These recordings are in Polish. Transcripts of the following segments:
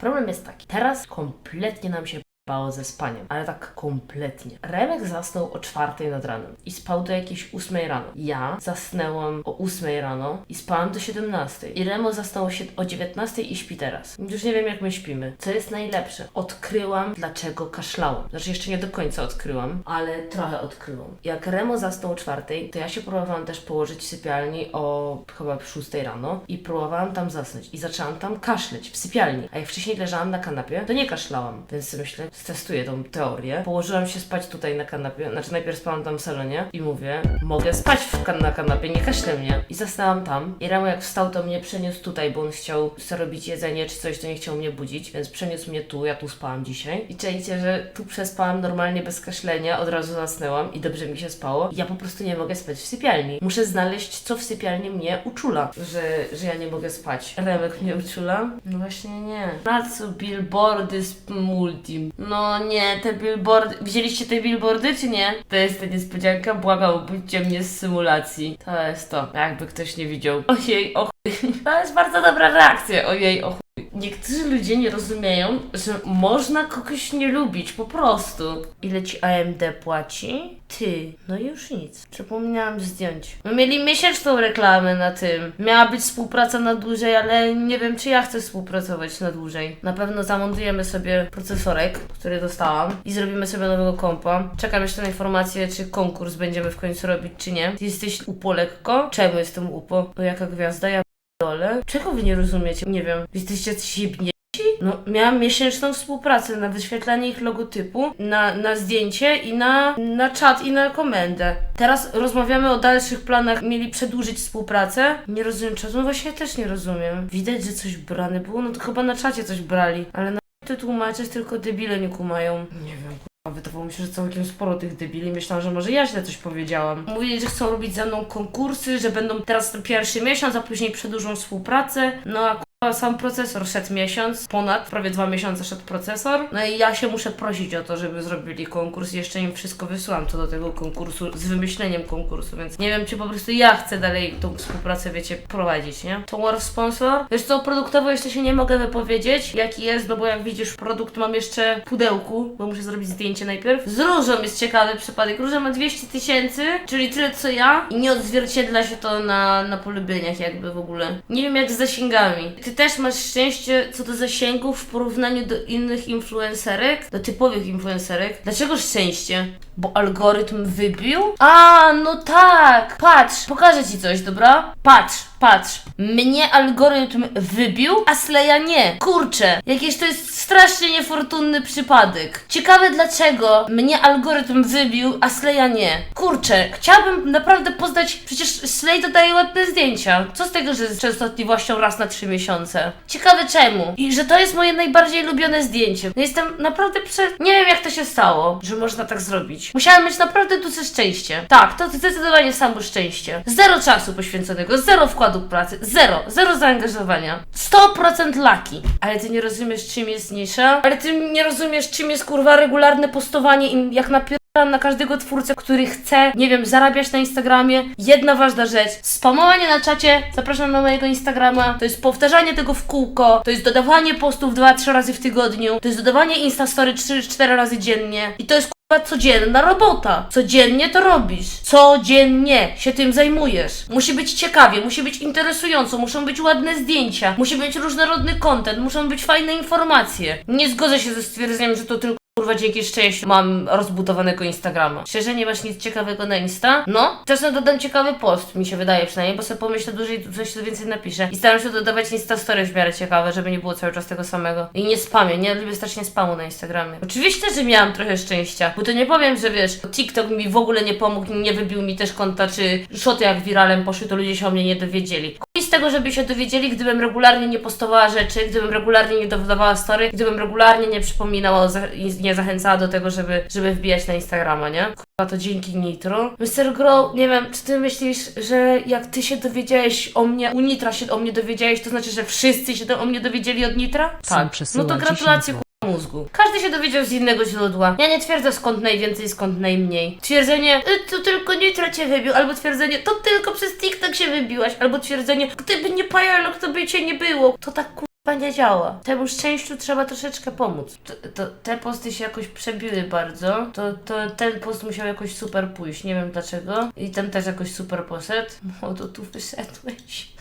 Problem jest taki, teraz kompletnie nam się bało ze spaniem, ale tak kompletnie. Remek zasnął o czwartej nad ranem i spał do jakiejś ósmej rano. Ja zasnęłam o ósmej rano i spałam do 17. I Remo zasnął o sie- o 19 i śpi teraz. Już nie wiem jak my śpimy. Co jest najlepsze? Odkryłam dlaczego kaszlałam. Znaczy jeszcze nie do końca odkryłam, ale trochę odkryłam. Jak Remo zasnął o czwartej, to ja się próbowałam też położyć w sypialni o chyba 6 rano i próbowałam tam zasnąć i zaczęłam tam kaszleć w sypialni. A jak wcześniej leżałam na kanapie, to nie kaszlałam. Więc myślę, testuję tą teorię. Położyłam się spać tutaj na kanapie, znaczy najpierw spałam tam w salonie i mówię, mogę spać w kan- na kanapie, nie kaszle mnie. I zasnęłam tam. I Remo jak wstał, to mnie przeniósł tutaj, bo on chciał robić jedzenie czy coś, to nie chciał mnie budzić, więc przeniósł mnie tu, ja tu spałam dzisiaj. I czajcie, że tu przespałam normalnie bez kaszlenia, od razu zasnęłam i dobrze mi się spało. Ja po prostu nie mogę spać w sypialni. Muszę znaleźć, co w sypialni mnie uczula, że, że ja nie mogę spać. Remek mnie uczula? No właśnie nie. Na co billboardy z multim? No nie, te billboardy... Widzieliście te billboardy, czy nie? To jest ta niespodzianka, błagam, obudźcie mnie z symulacji. To jest to, jakby ktoś nie widział. Ojej, o chuj. To jest bardzo dobra reakcja, ojej, o chuj. Niektórzy ludzie nie rozumieją, że można kogoś nie lubić, po prostu. Ile ci AMD płaci? Ty, no już nic. Zapomniałam zdjąć. My mieli miesięczną reklamę na tym. Miała być współpraca na dłużej, ale nie wiem, czy ja chcę współpracować na dłużej. Na pewno zamontujemy sobie procesorek, który dostałam i zrobimy sobie nowego kompa. Czekam jeszcze na informację, czy konkurs będziemy w końcu robić, czy nie. Ty jesteś upo lekko? Czemu jestem upo? O, jaka gwiazda? Ja dole. Czego wy nie rozumiecie? Nie wiem. Jesteście jacyś? No, miałam miesięczną współpracę na wyświetlanie ich logotypu, na, na zdjęcie i na, na czat i na komendę. Teraz rozmawiamy o dalszych planach. Mieli przedłużyć współpracę. Nie rozumiem czego. No właśnie też nie rozumiem. Widać, że coś brane było. No to chyba na czacie coś brali. Ale na ty tłumaczysz, tylko debile nie kumają. Nie wiem. A wydawało mi się, że całkiem sporo tych debili. Myślałam, że może ja źle coś powiedziałam. Mówili, że chcą robić ze mną konkursy, że będą teraz ten pierwszy miesiąc, a później przedłużą współpracę. No a sam procesor szedł miesiąc, ponad, prawie dwa miesiące szedł procesor. No i ja się muszę prosić o to, żeby zrobili konkurs. Jeszcze im wszystko wysyłam co do tego konkursu, z wymyśleniem konkursu, więc nie wiem, czy po prostu ja chcę dalej tą współpracę, wiecie, prowadzić, nie? To War Sponsor. Wiesz co, produktowo jeszcze się nie mogę wypowiedzieć, jaki jest, no bo jak widzisz, produkt mam jeszcze w pudełku, bo muszę zrobić zdjęcie najpierw. Z różą jest ciekawy przypadek. Róża ma 200 tysięcy, czyli tyle co ja i nie odzwierciedla się to na, na polubieniach jakby w ogóle. Nie wiem jak z zasięgami. Ty też masz szczęście co do zasięgów w porównaniu do innych influencerek, do typowych influencerek. Dlaczego szczęście? Bo algorytm wybił? A, no tak! Patrz, pokażę ci coś, dobra? Patrz, patrz. Mnie algorytm wybił, a Sleja nie. Kurczę, jakiś to jest strasznie niefortunny przypadek. Ciekawe dlaczego mnie algorytm wybił, a Sleja nie. Kurczę, chciałabym naprawdę poznać, przecież Slay dodaje ładne zdjęcia. Co z tego, że z częstotliwością raz na trzy miesiące? Ciekawe czemu. I że to jest moje najbardziej lubione zdjęcie. No Jestem naprawdę prze... Nie wiem jak to się stało, że można tak zrobić. Musiałam mieć naprawdę duże szczęście. Tak, to zdecydowanie samo szczęście. Zero czasu poświęconego, zero wkładu pracy, zero, zero zaangażowania. 100% laki. Ale ty nie rozumiesz czym jest nisza? Ale ty nie rozumiesz czym jest kurwa regularne postowanie i jak napier... na każdego twórcę, który chce, nie wiem, zarabiać na Instagramie. Jedna ważna rzecz. Spamowanie na czacie, zapraszam na mojego Instagrama. To jest powtarzanie tego w kółko. To jest dodawanie postów 2-3 razy w tygodniu. To jest dodawanie Instastory 3-4 razy dziennie. I to jest codzienna robota. Codziennie to robisz. Codziennie się tym zajmujesz. Musi być ciekawie, musi być interesująco, muszą być ładne zdjęcia, musi być różnorodny content, muszą być fajne informacje. Nie zgodzę się ze stwierdzeniem, że to tylko Kurwa, dzięki szczęściu mam rozbudowanego Instagrama. Szczerze, nie masz nic ciekawego na Insta? No, czasem dodam ciekawy post, mi się wydaje przynajmniej, bo sobie pomyślę dłużej, coś tu więcej napiszę. I staram się dodawać Insta Story w miarę ciekawe, żeby nie było cały czas tego samego. I nie spamię, nie lubię strasznie spamu na Instagramie. Oczywiście, że miałam trochę szczęścia, bo to nie powiem, że wiesz, TikTok mi w ogóle nie pomógł, nie wybił mi też konta, czy szoty jak wiralem poszły, to ludzie się o mnie nie dowiedzieli. Z tego, żeby się dowiedzieli, gdybym regularnie nie postowała rzeczy, gdybym regularnie nie dodawała story, gdybym regularnie nie przypominała za, i nie zachęcała do tego, żeby, żeby wbijać na Instagrama, nie? Kurwa, to dzięki Nitro. Mr. Grow, nie wiem, czy ty myślisz, że jak ty się dowiedziałeś o mnie, u Nitra się o mnie dowiedziałeś, to znaczy, że wszyscy się do, o mnie dowiedzieli od Nitra? Tak. No to 10 gratulacje, mózgu. Każdy się dowiedział z innego źródła. Ja nie twierdzę skąd najwięcej, skąd najmniej. Twierdzenie, y, to tylko Nitro cię wybił, albo twierdzenie, to tylko przez TikTok się wybiłaś, albo twierdzenie, gdyby nie Pajalok, to by cię nie było. To tak kurwa k***a nie działa. Temu szczęściu trzeba troszeczkę pomóc. To, to, te posty się jakoś przebiły bardzo. To, to ten post musiał jakoś super pójść. Nie wiem dlaczego. I ten też jakoś super poszedł. Młodo, tu wyszedłeś.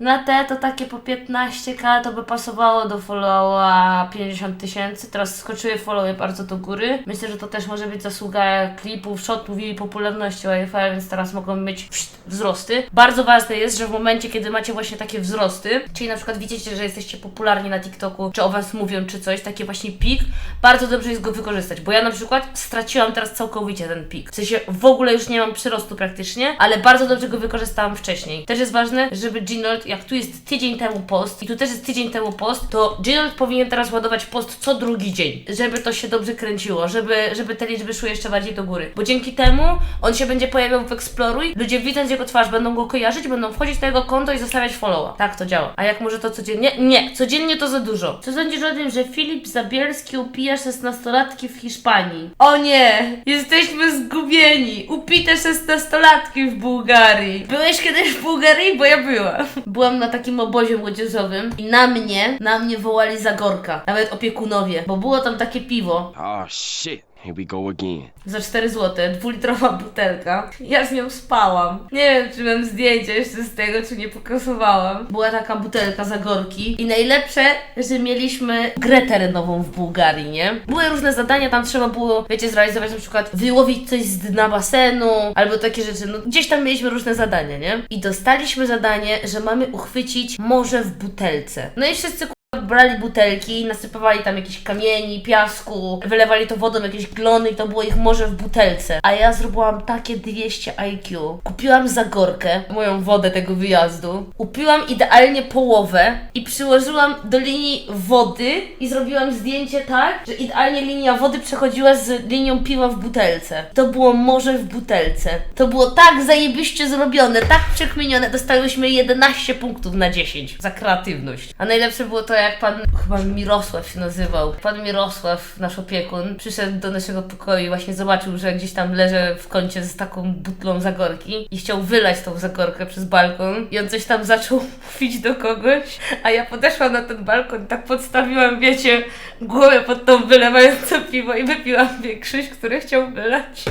Na te to takie po 15k to by pasowało do followa 50 tysięcy. Teraz skoczyły followy bardzo do góry. Myślę, że to też może być zasługa klipów, shotów i popularności Wi-Fi, więc teraz mogą pszt, wzrosty. Bardzo ważne jest, że w momencie, kiedy macie właśnie takie wzrosty, czyli na przykład widzicie, że jesteście popularni na TikToku, czy o was mówią, czy coś, taki właśnie pik, bardzo dobrze jest go wykorzystać, bo ja na przykład straciłam teraz całkowicie ten pik. W sensie w ogóle już nie mam przyrostu praktycznie, ale bardzo dobrze go wykorzystałam wcześniej. Też jest ważne, żeby Ginold, jak tu jest tydzień temu post i tu też jest tydzień temu post, to Ginold powinien teraz ładować post co drugi dzień, żeby to się dobrze kręciło, żeby, żeby te liczby szły jeszcze bardziej do góry. Bo dzięki temu on się będzie pojawiał w Exploruj, ludzie widząc jego twarz będą go kojarzyć, będą wchodzić na jego konto i zostawiać followa. Tak to działa. A jak może to codziennie? Nie, codziennie to za dużo. Co sądzisz o tym, że Filip Zabielski upija 16-latki w Hiszpanii? O nie! Jesteśmy zgubieni! Upite 16-latki w Bułgarii. Byłeś kiedyś w Bułgarii? Bo ja byłam. Byłam na takim obozie młodzieżowym i na mnie, na mnie wołali Zagorka. Nawet opiekunowie, bo było tam takie piwo. Oh shit, here we go again. Za 4 zł, dwulitrowa butelka. Ja z nią spałam. Nie wiem, czy mam zdjęcie jeszcze z tego, czy nie pokazywałam. Była taka butelka za gorki. I najlepsze, że mieliśmy grę terenową w Bułgarii, nie? Były różne zadania, tam trzeba było, wiecie, zrealizować na przykład wyłowić coś z dna basenu, albo takie rzeczy. No, gdzieś tam mieliśmy różne zadania, nie? I dostaliśmy zadanie, że mamy uchwycić morze w butelce. No i wszyscy brali butelki, nasypywali tam jakieś kamieni, piasku, wylewali to wodą, jakieś glony i to było ich morze w butelce. A ja zrobiłam takie 200 IQ. Kupiłam zagorkę, moją wodę tego wyjazdu, upiłam idealnie połowę i przyłożyłam do linii wody i zrobiłam zdjęcie tak, że idealnie linia wody przechodziła z linią piwa w butelce. To było morze w butelce. To było tak zajebiście zrobione, tak przekminione. Dostałyśmy 11 punktów na 10 za kreatywność. A najlepsze było to, jak pan, chyba Mirosław się nazywał, pan Mirosław, nasz opiekun, przyszedł do naszego pokoju i właśnie zobaczył, że gdzieś tam leżę w kącie z taką butlą zagorki i chciał wylać tą zagorkę przez balkon i on coś tam zaczął mówić do kogoś, a ja podeszłam na ten balkon i tak podstawiłam, wiecie, głowę pod tą wylewającą piwo i wypiłam większość, które chciał wylać.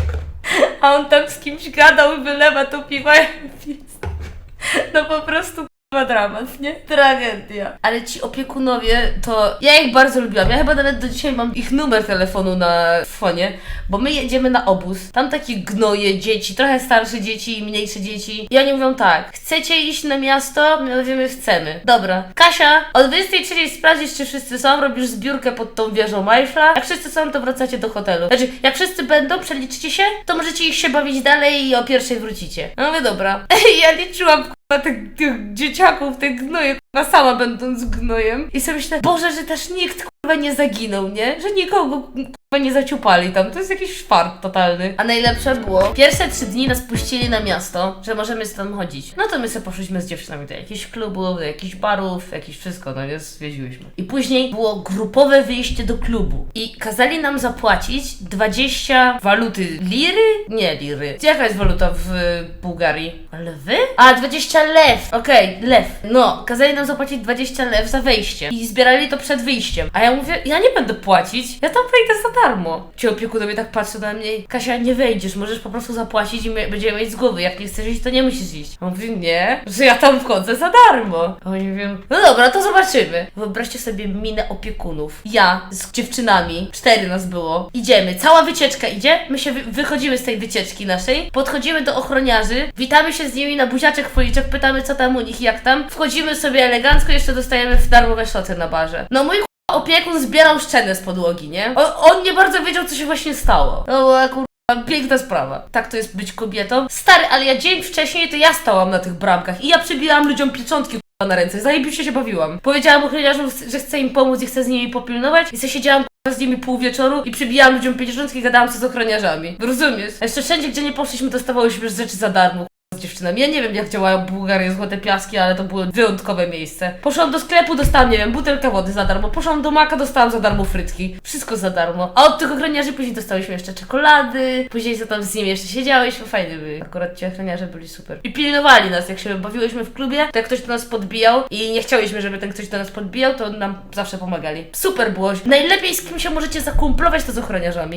A on tam z kimś gadał i wylewa to piwo, no po prostu Chyba dramat, nie? Tragedia. Ale ci opiekunowie, to ja ich bardzo lubiłam. Ja chyba nawet do dzisiaj mam ich numer telefonu na fonie, bo my jedziemy na obóz. Tam takie gnoje dzieci, trochę starsze dzieci i mniejsze dzieci. I oni mówią tak, chcecie iść na miasto? My mówimy, chcemy. Dobra. Kasia, o 23 sprawdzisz, czy wszyscy są, robisz zbiórkę pod tą wieżą Majfla. Jak wszyscy są, to wracacie do hotelu. Znaczy, jak wszyscy będą, przeliczycie się, to możecie iść się bawić dalej i o pierwszej wrócicie. No mówię, dobra. ja liczyłam, na tych, tych dzieciaków, tych kurwa, sama będąc gnojem. I sobie myślę, Boże, że też nikt kurwa nie zaginął, nie? Że nikogo kurwa nie zaciupali tam. To jest jakiś fart totalny. A najlepsze było, pierwsze trzy dni nas puścili na miasto, że możemy tam chodzić. No to my sobie poszliśmy z dziewczynami do jakichś klubów, do jakichś barów, jakieś wszystko, no nie, zwiedziłyśmy. I później było grupowe wyjście do klubu. I kazali nam zapłacić 20 waluty liry? Nie liry. Jaka jest waluta w Bułgarii? Lewy? A, 20 lew. Okej, lew. No, kazali nam zapłacić 20 lew za wejście. I zbierali to przed wyjściem. A ja mówię, ja nie będę płacić. Ja tam wejdę za darmo. Ci opiekunowie tak patrzą na mnie. Kasia, nie wejdziesz, możesz po prostu zapłacić i my będziemy mieć z głowy. Jak nie chcesz iść, to nie musisz iść. A on mówi, nie, że ja tam wchodzę za darmo. A oni mówią, no dobra, to zobaczymy. Wyobraźcie sobie minę opiekunów. Ja z dziewczynami, cztery nas było. Idziemy, cała wycieczka idzie. My się wy wychodzimy z tej wycieczki naszej. Podchodzimy do ochroniarzy, witamy się z nimi na buziaczek, policzek, pytamy co tam u nich jak tam. Wchodzimy sobie elegancko, jeszcze dostajemy w darmowe szoty na barze. No mój opiekun zbierał szczenę z podłogi, nie? O, on nie bardzo wiedział, co się właśnie stało. No kurwa piękna sprawa. Tak to jest być kobietą. Stary, ale ja dzień wcześniej to ja stałam na tych bramkach i ja przybijałam ludziom pieczątki na ręce. Zajebiście się bawiłam. Powiedziałam ochroniarzom, że chcę im pomóc i chcę z nimi popilnować i sobie siedziałam z nimi pół wieczoru i przybijałam ludziom pieczątki i gadałam co z ochroniarzami. Rozumiesz? A jeszcze wszędzie, gdzie nie poszliśmy, dostawałyśmy rzeczy za darmo Ja nie wiem, jak działają Bułgarie Złote Piaski, ale to było wyjątkowe miejsce. Poszłam do sklepu, dostałam, nie wiem, butelkę wody za darmo. Poszłam do Maka, dostałam za darmo frytki. Wszystko za darmo. A od tych ochroniarzy później dostałyśmy jeszcze czekolady. Później co tam z nimi jeszcze siedziałyśmy. Fajnie byli. Akurat ci ochroniarze byli super. I pilnowali nas, jak się bawiłyśmy w klubie, to jak ktoś do nas podbijał i nie chciałyśmy, żeby ten ktoś do nas podbijał, to nam zawsze pomagali. Super było. Najlepiej z kim się możecie zakumplować, to z ochroniarzami.